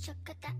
chocata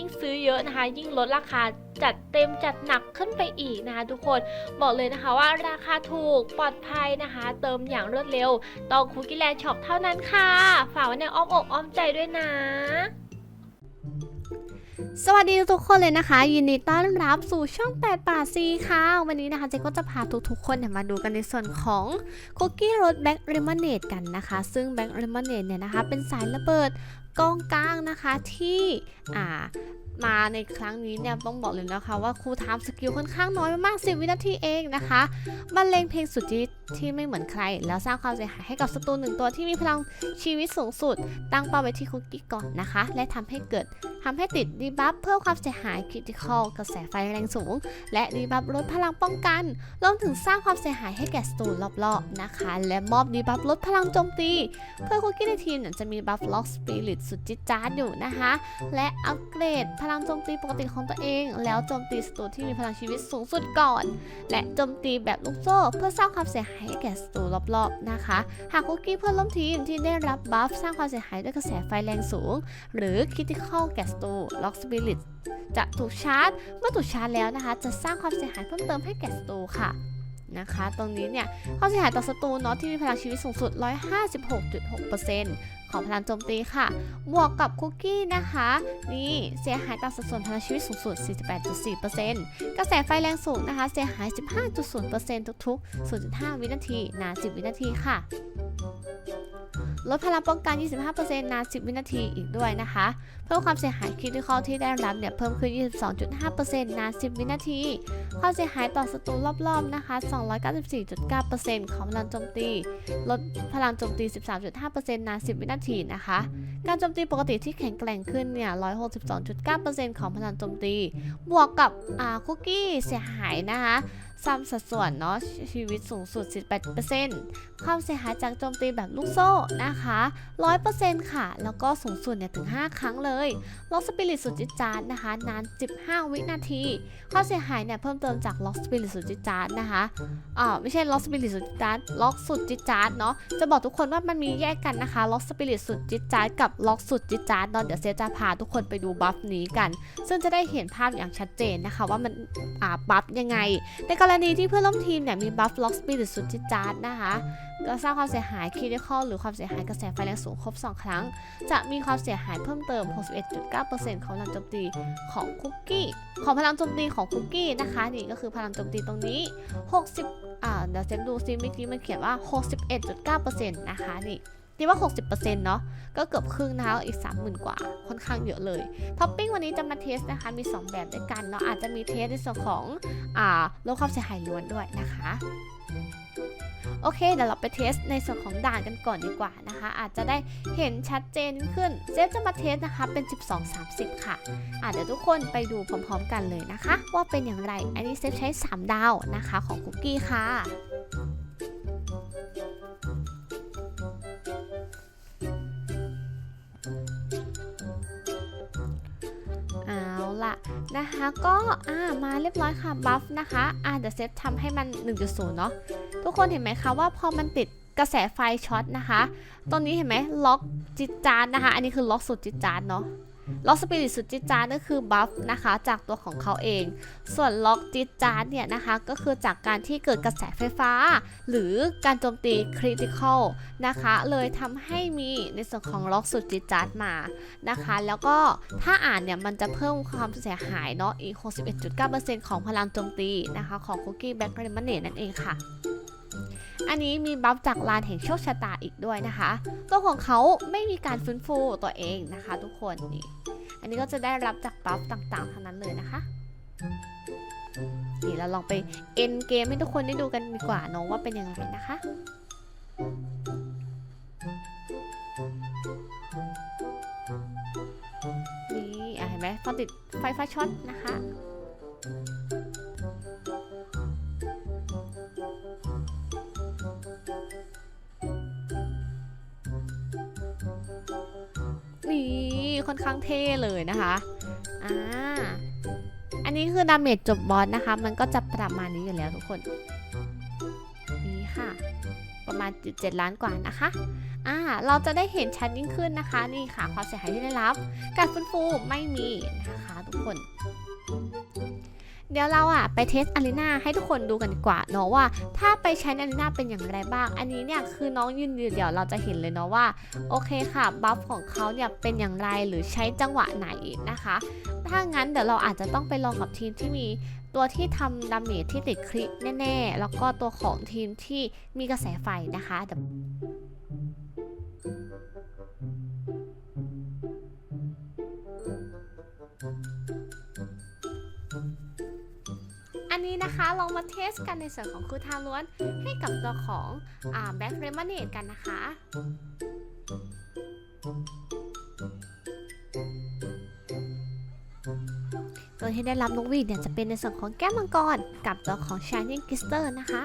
ยิ่งซื้อเยอะนะคะ ยิ่งลดราคาจัดเต็มจัดหนักขึ้นไปอีกนะคะทุกคนบอกเลยนะคะว่าราคาถูกปลอดภัยนะคะ เติมอย่างรวดเร็วต้องคุกกี้แลนด์ช็อปเท่านั้นค่ะ ฝากไว้ในอ้อมอกอ้อมใจด้วยนะสวัสดีทุกคนเลยนะคะ ยินดีต้อนรับสู่ช่อง8ป่าซีค่ะ วันนี้นะคะเจ๊ก็จะพาทุกๆคนเนี่ยมาดูกันในส่วนของคุกกี้รสแบ็กเรมอนเนดกันนะคะ ซึ่งแบ็กเรมอนเนดเนี่ยนะคะ เป็นสายระเบิด กองกลางนะคะที่อ่ามาในครั้งนี้เนี่ยต้องบอกเลยนะคะว่าครูทามสกิลค่อนข้างน้อยมากๆ10วินาทีเองนะคะบรรเลงเพลงสุดที่ ที่ไม่เหมือนใคร แล้วสร้างความเสียหายให้กับศัตรูหนึ่งตัวที่มีพลังชีวิตสูงสุด ตั้งเป้าไว้ที่คุกกี้ก่อนนะคะ และทำให้เกิดทำให้ติดดีบัฟเพิ่มความเสียหายคริติคอลกระแสไฟแรงสูง และดีบัฟลดพลังป้องกันรวมถึงสร้างความเสียหายให้แก่ศัตรูรอบๆนะคะ และมอบดีบัฟลดพลังโจมตี เพื่อคุกกี้ในทีมจะมีบัฟล็อกสปิริตสุดจิดจ้าดอยู่นะคะ และอัปเกรดพลังโจมตีปกติของตัวเอง แล้วโจมตีศัตรูที่มีพลังชีวิตสูงสุดก่อน และโจมตีแบบลูกโซ่เพื่อสร้างความเสียหายให้แก่ศัตรูรอบๆนะคะ หากคุกกี้เพื่อนร่วมทีมที่ได้รับบัฟสร้างความเสียหายด้วยกระแสไฟแรงสูง หรือคิติคอลแก่ศัตรูล็อกสปิริตจะถูกชาร์จ เมื่อถูกชาร์จแล้วนะคะ จะสร้างความเสียหายเพิ่มเติมให้แก่ศัตรูค่ะ นะคะ ตรงนี้เนี่ยควาเสียหายต่อศัตรูเนาะที่มีพลังชีวิตสูงสุด 156.6%ของพลังโจมตีค่ะ บวกกับคุกกี้นะคะ นี่เสียหายต่อสัดส่วนพลังชีวิตสูงสุด 48.4%กระแสไฟแรงสูงนะคะ เสียหาย 15.0%ทุกๆ 0.5 วินาทีนาน10 วินาทีค่ะ ลดพลังป้องกัน 25%นาน 10 วินาทีอีกด้วยนะคะ เพิ่มความเสียหายคริติคอลที่ได้รับเนี่ยเพิ่มขึ้น 22.5%นาน 10 วินาที ความเสียหายต่อศัตรูรอบๆนะคะ 294.9%ของพลังโจมตี ลดพลังโจมตี 13.5%นาน 10 วินาทีนะคะ การโจมตีปกติที่แข็งแกร่งขึ้นเนี่ย 162.9%ของพลังโจมตี บวกกับคุกกี้เสียหายนะคะ ซ้ำสัดส่วนเนาะชีวิตสูงสุด 18%ความเสียหายจากโจมตีแบบลูกโซ่นะคะ 100%ค่ะ แล้วก็สูงสุดเนี่ยถึง 5 ครั้งเลยล็อกสปิริตสุดจิตจาร์นะคะ นาน 15 วินาที ความเสียหายเนี่ยเพิ่มเติมจากล็อกสปิริตสุดจิตจาร์นะคะอ่าไม่ใช่ล็อกสปิริตสุดจิตจาร์ล็อกสุดจิตจาร์เนาะจะบอกทุกคนว่ามันมีแยกกันนะคะล็อกสปิริตสุดจิตจาร์กับล็อกสุดจิตจาร์เนาะเดี๋ยวเซจะพาทุกคนไปดูบัฟนี้กัน ซึ่งจะได้เห็นภาพอย่างชัดเจนนะคะว่ามันอ่าบัฟยังไงในกรรณีที่เพื่อนร่วมทีมเนี่ยมีบัฟล็อกสปิริตสุดจิจาร์นะคะ ก็สร้างความเสียหายคริติคอลหรือความเสียหายกระแสไฟแรงสูงครบ 2 ครั้ง จะมีความเสียหายเพิ่มเติม 61.9%ของพลังโจมตีของคุกกี้ ของพลังโจมตีของคุกกี้นะคะ นี่ก็คือพลังโจมตีตรงนี้ 60อ่าเดี๋ยวเซฟดูซิเมื่อกี้มันเขียนว่า 61.9%นะคะนี่ ตีว่า 60%เนาะก็เกือบครึ่งนะคะอีก 30,000 กว่า ค่อนข้างเยอะเลยท็อปปิ้งวันนี้จะมาเทสนะคะ มี 2 แบบด้วยกันเนาะอาจจะมีเทสในส่วนของอ่าลดความเสียหายล้วนด้วยนะคะโอเคเดี๋ยวเราไปเทสในส่วนของด่านกันก่อนดีกว่านะคะ อาจจะได้เห็นชัดเจนขึ้นเซฟจะมาเทสนะคะเป็น 12-30 ค่ะอะเดี๋ยวทุกคนไปดูพร้อมๆกันเลยนะคะ ว่าเป็นอย่างไร อันนี้เซฟใช้ 3 ดาวนะคะของคุกกี้ค่ะ นะคะก็อ่ามาเรียบร้อยค่ะบัฟนะคะอ่าเดี๋ยวเซฟทำให้มัน 1.0 เนาะทุกคนเห็นไหมคะว่าพอมันติดกระแสไฟช็อตนะคะ ตอนนี้เห็นไหมล็อกจิตจานนะคะ อันนี้คือล็อกสุดจิตจานเนาะ ล็อกสปิริตสุดจิตจานก็คือบัฟนะคะจากตัวของเขาเอง ส่วนล็อกจิตจานเนี่ยนะคะก็คือจากการที่เกิดกระแสไฟฟ้า หรือการโจมตีคริติคอลนะคะ เลยทำให้มีในส่วนของล็อกสุดจิตจานมานะคะ แล้วก็ถ้าอ่านเนี่ยมันจะเพิ่มความเสียหายเนาะอีก61.9%ของพลังโจมตีนะคะของคุกกี้แบ็กเรมเนตนั่นเองค่ะ อันนี้มีบัฟจากลานแห่งโชคชะตาอีกด้วยนะคะ ตัวของเขาไม่มีการฟื้นฟูตัวเองนะคะ ทุกคนนี่ อันนี้ก็จะได้รับจากบัฟต่างๆทั้งนั้นเลยนะคะนี่เราลองไปเอ็นเกมให้ทุกคนได้ดูกันดีกว่าน้องว่าเป็นยังไงนะคะนี่เห็นไหมพอติดไฟฟ้าช็อตนะคะ นี่ค่อนข้างเท่เลยนะคะอ่าอันนี้คือดาเมจจบบอสนะคะ มันก็จะประมาณนี้อยู่แล้วทุกคน นี่ค่ะ ประมาณ7ล้านกว่านะคะอ่าเราจะได้เห็นชัดยิ่งขึ้นนะคะ นี่ค่ะความเสียหายที่ได้รับ การฟื้นฟูไม่มีนะคะทุกคน เดี๋ยวเราอะไปเทสอารีนาให้ทุกคนดูกันดีกว่าเนาะว่า ถ้าไปใช้อารีนาเป็นอย่างไรบ้าง อันนี้เนี่ยคือน้องยืนอยู่เดี๋ยวเราจะเห็นเลยเนาะว่าโอเคค่ะบัฟของเขาเนี่ยเป็นอย่างไรหรือใช้จังหวะไหนนะคะ ถ้างั้นเดี๋ยวเราอาจจะต้องไปลองกับทีมที่มีตัวที่ทำดาเมจที่ติดคลิกแน่ๆ แล้วก็ตัวของทีมที่มีกระแสไฟนะคะ นะคะ ลองมาเทสกันในส่วนของคือทาล้วนให้กับตัวของแบ็คเรมเนตกันนะคะตัวที่ได้รับนกหวีดเนี่ยจะเป็นในส่วนของแก้วมังกรกับตัวของ Shining Glister นะคะ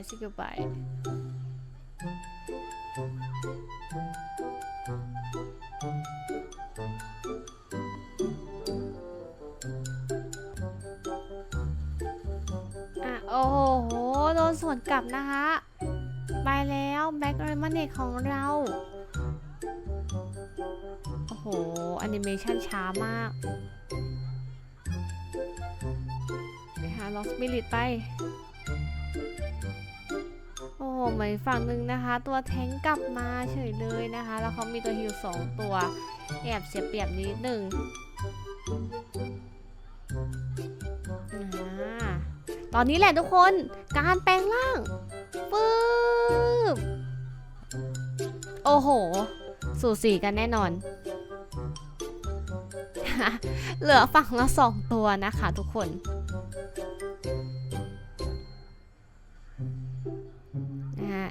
อะใช้สกิลไปอะ โอ้โห โดนสวนกลับนะคะไปแล้วแบ็กเรมเนตของเรา โอ้โหแอนิเมชันช้ามากไปหาล็อกสปิริตไป โอ้โหเหมือนฝั่งหนึ่งนะคะ ตัวแทงกลับมาเฉยเลยนะคะ แล้วเขามีตัวฮิลสองตัวแอบเสียเปรียบนิดหนึ่งตอนนี้แหละทุกคนการแปลงร่างปึ๊บโอ้โห สู่สีกันแน่นอน เหลือฝั่งละสองตัวนะคะทุกคน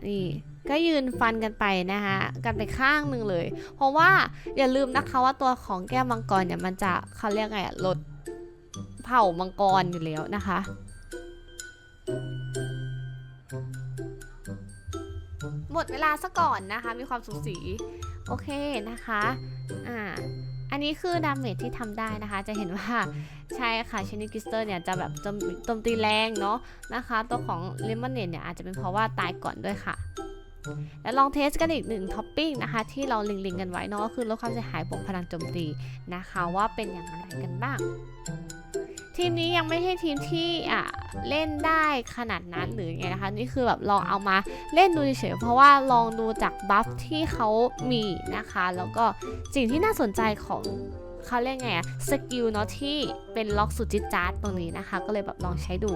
นี่ก็ยืนฟันกันไปนะคะกันไปข้างหนึ่งเลย เพราะว่าอย่าลืมนะคะว่าตัวของแก้วมังกรเนี่ยมันจะเขาเรียกไงลดเผ่ามังกรอยู่แล้วนะคะหมดเวลาซะก่อนนะคะ มีความสูสี โอเคนะคะ อ่า อันนี้คือดาเมจที่ทำได้นะคะ จะเห็นว่าใช่ค่ะชินิกิสเตอร์เนี่ยจะแบบโจมโจมตีแรงเนาะนะคะ ตัวของเลมอนเนตเนี่ยอาจจะเป็นเพราะว่าตายก่อนด้วยค่ะ แล้วลองเทสกันอีกหนึ่งท็อปปิ้งนะคะ ที่เราลิงก์กันไว้เนาะก็คือลดความเสียหายบวกพลังโจมตีนะคะ ว่าเป็นอย่างไรกันบ้าง ทีมนี้ยังไม่ใช่ทีมที่อะเล่นได้ขนาดนั้นหรือไงนะคะ นี่คือแบบลองเอามาเล่นดูเฉยๆเพราะว่าลองดูจากบัฟที่เขามีนะคะ แล้วก็สิ่งที่น่าสนใจของเขาเรียกไงอะสกิลเนาะที่เป็นล็อกสุดจิตจาร์ตรงนี้นะคะ ก็เลยแบบลองใช้ดู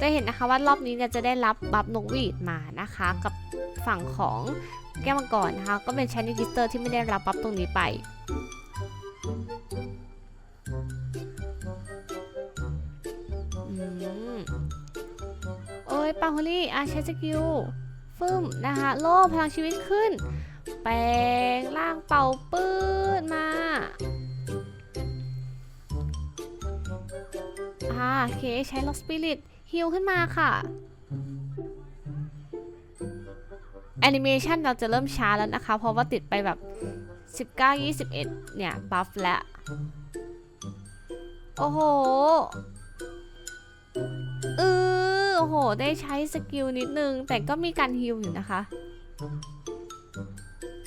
จะเห็นนะคะว่ารอบนี้เนี่ยจะได้รับบัฟนกหวีดมานะคะ กับฝั่งของแก้วมังกรนะคะ ก็เป็นชานิกิสเตอร์ที่ไม่ได้รับบัฟตรงนี้ไปอืมโอ้ยปาโฮลี่อาใช้สกิลฟึ่มนะคะ โล่พลังชีวิตขึ้น แปลงร่างเป่าปื้ดมาอ่าโอเค ใช้ล็อกสปิริต ฮิลขึ้นมาค่ะแอนิเมชันเราจะเริ่มช้าแล้วนะคะ เพราะว่าติดไปแบบ 19 21 เนี่ย บัฟแล้ว โอ้โหอือโอ้โห ได้ใช้สกิลนิดนึง แต่ก็มีการฮิลอยู่นะคะ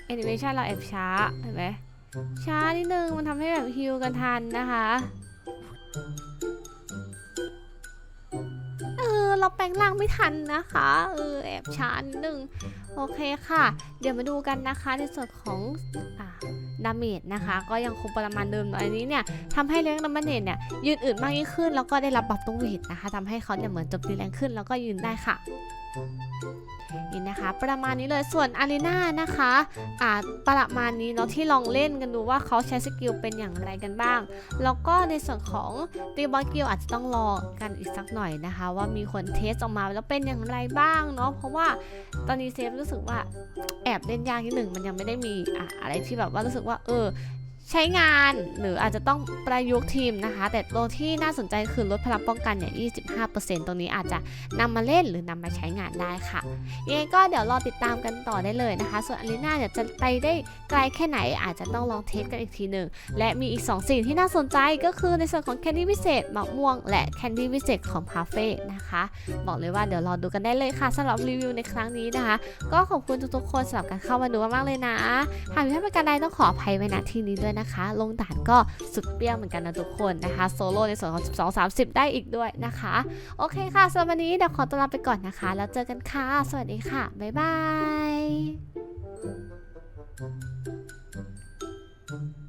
แอนิเมชันเราแอบช้า เห็นไหมช้านิดนึง มันทำให้แบบฮิลกันทันนะคะ เราแปลงร่างไม่ทันนะคะเออแอบช้านิดนึงโอเคค่ะ เดี๋ยวมาดูกันนะคะในส่วนของดาเมจนะคะ ก็ยังคงประมาณเดิมเนอะอันนี้เนี่ยทำให้เลี้ยงดาเมจเนตเนี่ยยืนอื่นมากยิ่งขึ้น แล้วก็ได้รับบัฟตรงเวทนะคะทำให้เขาเนี่ยเหมือนจบตีแรงขึ้นแล้วก็ยืนได้ค่ะ นี่นะคะ ประมาณนี้เลยส่วนอารีนานะคะอ่าประมาณนี้เนาะที่ลองเล่นกันดูว่าเขาใช้สกิลเป็นอย่างไรกันบ้าง แล้วก็ในส่วนของตีบอลกิลอาจจะต้องรอกันอีกสักหน่อยนะคะ ว่ามีคนเทสออกมาแล้วเป็นอย่างไรบ้างเนาะเพราะว่าตอนนี้เซฟรู้สึกว่าแอบเล่นยากนิดหนึ่งมันยังไม่ได้มีอะอะไรที่แบบว่ารู้สึกว่าเออ ใช้งานหรืออาจจะต้องประยุกต์ทีมนะคะ แต่ตัวที่น่าสนใจคือลดพลังป้องกันเนี่ย25%ตรงนี้อาจจะนำมาเล่นหรือนำมาใช้งานได้ค่ะยังไงก็เดี๋ยวรอติดตามกันต่อได้เลยนะคะ ส่วนอารีนาเนี่ยจะไปได้ไกลแค่ไหนอาจจะต้องลองเทสกันอีกทีหนึ่งและมีอีก 2 สิ่งที่น่าสนใจก็คือในส่วนของแคนดี้พิเศษมะม่วง และแคนดี้พิเศษของพาเฟ่นะคะบอกเลยว่าเดี๋ยวรอดูกันได้เลยค่ะสำหรับรีวิวในครั้งนี้นะคะ ก็ขอบคุณทุกๆคนสำหรับการเข้ามาดูมากๆเลยนะหากมีท่านประการใดต้องขออภัยไว้ณที่นี้ด้วยนะนะคะ ลงด่านก็สุดเปรี้ยวเหมือนกันนะทุกคนนะคะโซโล่ในส่วนของ 12 30 ได้อีกด้วยนะคะ โอเคค่ะสำหรับวันนี้เดี๋ยวขอตัวลาไปก่อนนะคะ แล้วเจอกันค่ะ สวัสดีค่ะ บ๊ายบาย